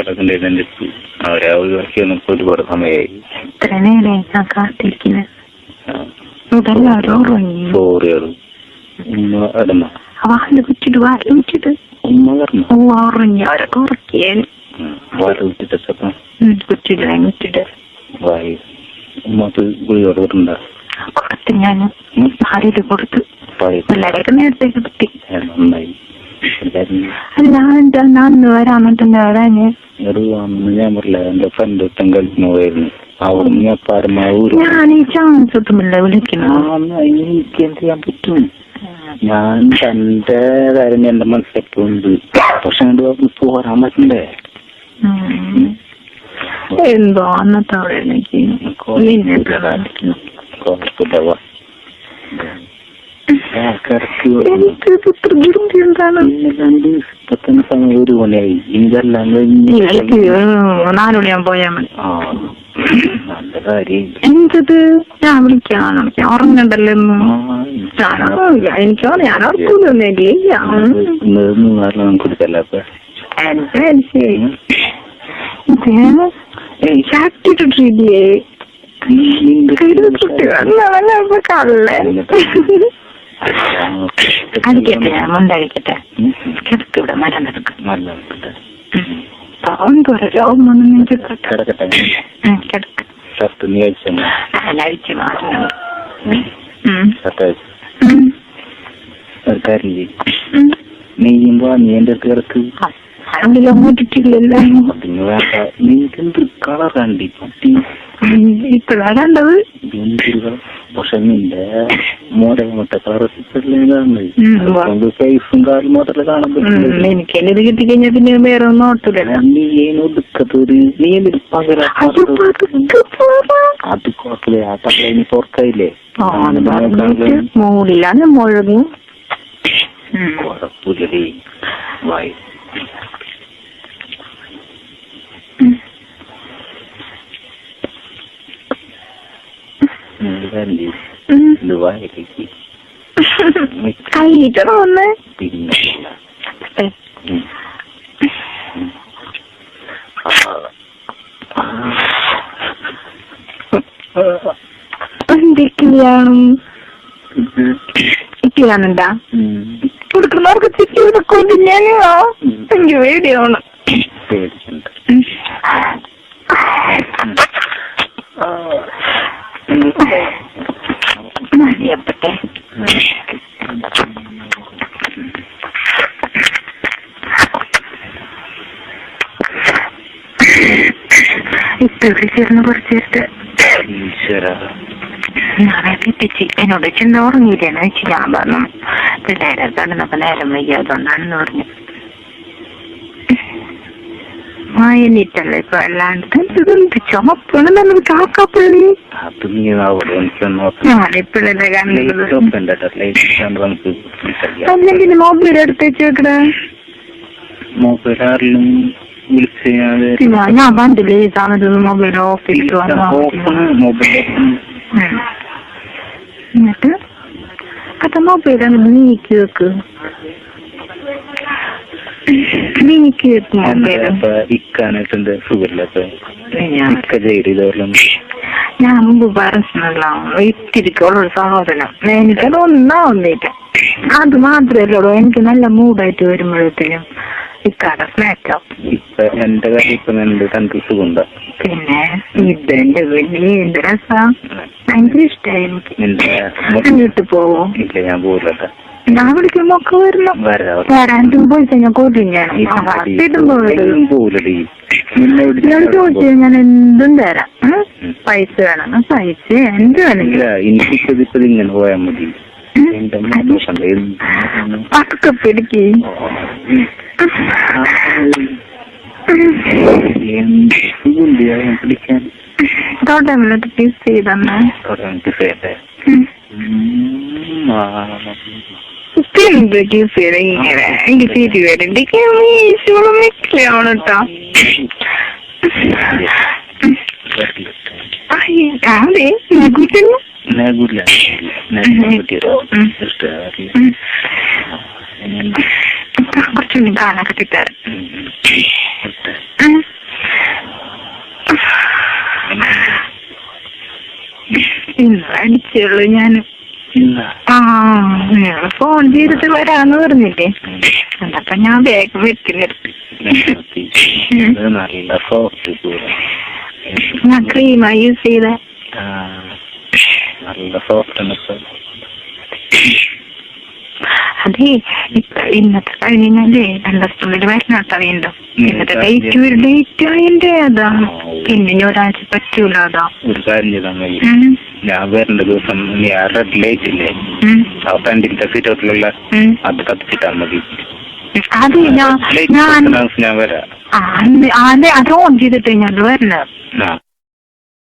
അടുത്ത് അവരെ ഒഴിവാക്കി വന്നപ്പോ ഒരുപാട് സമയമായി. ഇത്ര നേരം കാത്തിരിക്കുന്നത് സോറിയാണ് വാൽ കുറ്റിട്ട് വാൽ ഓ ഉറങ്ങി. അവരൊക്കെ ഉറക്കിയേന്. വാല വിട്ടിട്ടപ്പം കുറ്റിട്ട് കുറ്റിട്ട് വായി. ഉമ്മക്ക് ഗുളിക കൊടുത്തിട്ടുണ്ട? കൊടുത്ത് ഞാൻ. ഭാര്യയിൽ കൊടുത്ത്. പിള്ളേരൊക്കെ നേരത്തെ കിട്ടി. നന്നായി. എല്ലാരും അല്ല എന്താ അന്ന് വരാന്നിട്ടെന്താ വരാഞ്ഞ്? ഒരു ഞാൻ പറഞ്ഞില്ല എന്റെ ഫ്രണ്ട് ഒറ്റം കളിക്കുന്ന പോയിരുന്നു. അവിടെ ഞാൻ പരമാവൂര് ഞാൻ ഈ ചാൻസ് ഒട്ടുമില്ല വിളിക്കണം? എനിക്ക് എന്ത് ചെയ്യാൻ പറ്റും? ഞാൻ തന്റെ കാര്യം എന്റെ മനസ്സിലെപ്പോഴുണ്ട് പക്ഷെ അങ്ങോട്ട് പോരാൻ പറ്റണ്ടേ എന്തോ അന്നത്തെ അവിടെ എനിക്ക് എന്താണ് രണ്ട് പത്തിന് സമയം ഒരു മണിയായി. ഇതെല്ലാം കഴിഞ്ഞ് നിങ്ങൾക്ക് നാലു മണിയാകുമ്പോ പോയാൽ മതി. ആ നല്ല കാര്യം എന്തത് ഞാൻ വിളിക്കാം ഞാൻ ഉറങ്ങണ്ടല്ലോ എനിക്കോ ഞാൻ ഉറക്കൊന്നുമില്ല കള്ളേ അടിക്കട്ടെ മുണ്ടടിക്കട്ടെ. കിടക്ക് ഇവിടെ മരം കിടക്കും നല്ല കിട്ടെ. എന്തോരം രോഗം വന്നു കിടക്കട്ടെ. കിടക്ക്. ഷർട്ട് നീ അയച്ചു അഴിച്ചു മാറ്റണം. ഷർട്ട് അയച്ചു ഒരു കാര്യം ചെയ്യ്. നീ എന്റെ അടുത്ത് കിടക്ക്. പിന്നെ വേണ്ട. നിനക്ക് എന്ത് കളറാണ്ടി പട്ടി ഇപ്പഴാ കണ്ടത്. എന്തൊരു കളർ? പക്ഷെ നിന്റെ മോഡൽ മറ്റേ കളർ ഉം. ഫേസും കാലും മാത്രമേ കാണാൻ പറ്റുള്ളൂ. എനിക്ക് ഇത് കിട്ടിക്കഴിഞ്ഞാ പിന്നെ വേറെ ഒന്നും ഓട്ടില്ലല്ലോ നീ ഒടുക്കത്തൊരു നീ എന്തൊരു പകരം അത് കുഴപ്പമില്ല. ആ പുറത്തായില്ലേ? ആ, അത് പറഞ്ഞിട്ട് മുകളിലാണ് മുഴങ്ങും. കുഴപ്പമില്ലടി വായി എന്ത് കാര്യം ചെയ്യ്. ഉം. ഇത് വായിലേക്ക് കൈയിട്ടാണോ വന്നേ പിന്നെ. എന്തൊക്കെയാണ്. കൊടുക്കുന്നവർക്ക് ചിക്കി കൊടുക്കും ഞാനോ എനിക്ക് പേടിയാണ് ഈശ്വര നാളെ എത്തിച്ച് എന്നോട് ചെന്ന് ഉറങ്ങിയില്ലേന്ന് വെച്ച് ഞാൻ പറഞ്ഞു പിള്ളേരെ കടന്നപ്പോ നേരം വയ്യാതുകൊണ്ടാണെന്ന് പറഞ്ഞു മായന്നിട്ടല്ലേ ഇപ്പൊ അല്ലാണ്ട് ചുമപ്പാണ് നമുക്ക് കണ്ടത് അല്ലെങ്കിൽ മൊബൈൽ എടുത്ത് മൊബൈൽ ആരിലും വിളിച്ച് കഴിഞ്ഞാൽ പിന്നെ ഞാൻ പണ്ടില്ലേ ഈ സമയത്ത് മൊബൈൽ ഓഫ് മൊബൈൽ എന്നിട്ട് അത് മൊബൈൽ അങ്ങ് നീക്കി വെക്ക് നീക്കി വെക്ക് മൊബൈൽ അപ്പൊ ഇക്കാനായിട്ടുണ്ട് സുഖമില്ലാത്ത ഇക്ക ജയിൽ ഇതോളം ഞാൻ മുമ്പ് പറഞ്ഞല്ലോ ഇത്തിരിക്കുള്ള ഒരു സഹോദരൻ എനിക്കത് ഒന്നാവുന്നില്ല അത് മാത്രമല്ലോ എനിക്ക് നല്ല മൂഡായിട്ട് വരുമ്പോഴത്തേനും ഇക്കാടെ എന്റെ തനിക്ക് സുഖമുണ്ടോ. പിന്നെ ഇതെന്റെ വലിയ എന്ത് രസം? ഭയങ്കര എനിക്ക്. പോവോ? ഇല്ല ഞാൻ പോകില്ല ഞാൻ വിളിക്കുമ്പോ ഒക്കെ വരണം? വരാം വരാണ്ടും പോയി കഴിഞ്ഞാൽ ഞാൻ പോലടി ചോദിച്ചു ഞാൻ എന്തും തരാം. പൈസ വേണം. പൈസ എന്ത് വേണമെങ്കിലും എനിക്കിപ്പത് ഇപ്പൊ ഇങ്ങനെ പോയാൽ മതി. പതുക്കെ പിടിക്ക് ഇങ്ങനെ കേട്ടോ Ay, dale, escúchenlo. നേരില്ല കുറച്ചുകൂടി കാണാൻ കിട്ടിത്തരാം ഇന്ന് അടിച്ചുള്ളൂ ഞാൻ ആ നിങ്ങൾ ഫോൺ ചെയ്തിട്ട് വരാന്ന് പറഞ്ഞില്ലേ അതപ്പൊ ഞാൻ വേഗം വെക്കിലെടുത്ത് നല്ല സോഫ്റ്റ് ക്രീമാ യൂസ് ചെയ്ത. നല്ല സോഫ്റ്റ് അതെ ഇന്നത്തെ കഴിഞ്ഞാലേ രണ്ടു വരണോട്ടോ വീണ്ടും. ഇന്നത്തെ ഡേറ്റ് ഒരു ഡേറ്റ് അതിന്റെ അതാ. പിന്നെ ഇനി ഒരാഴ്ച പറ്റൂല അതാ. ഒരു കാര്യം ചെയ്താൽ ഞാൻ വരേണ്ട ദിവസം നീ ആ റെഡ് ലൈറ്റ് ഇല്ലേ? ആ ഫ്രണ്ടിന്റെ സീറ്റോട്ടിലുള്ള ഉം. അത് കത്തിച്ചിട്ടാ മതി. അത് ഞാൻ ഞാൻ വരാം. അതെ അത് ഓൺ ചെയ്തിട്ട് ഞാൻ വരണത് ആ.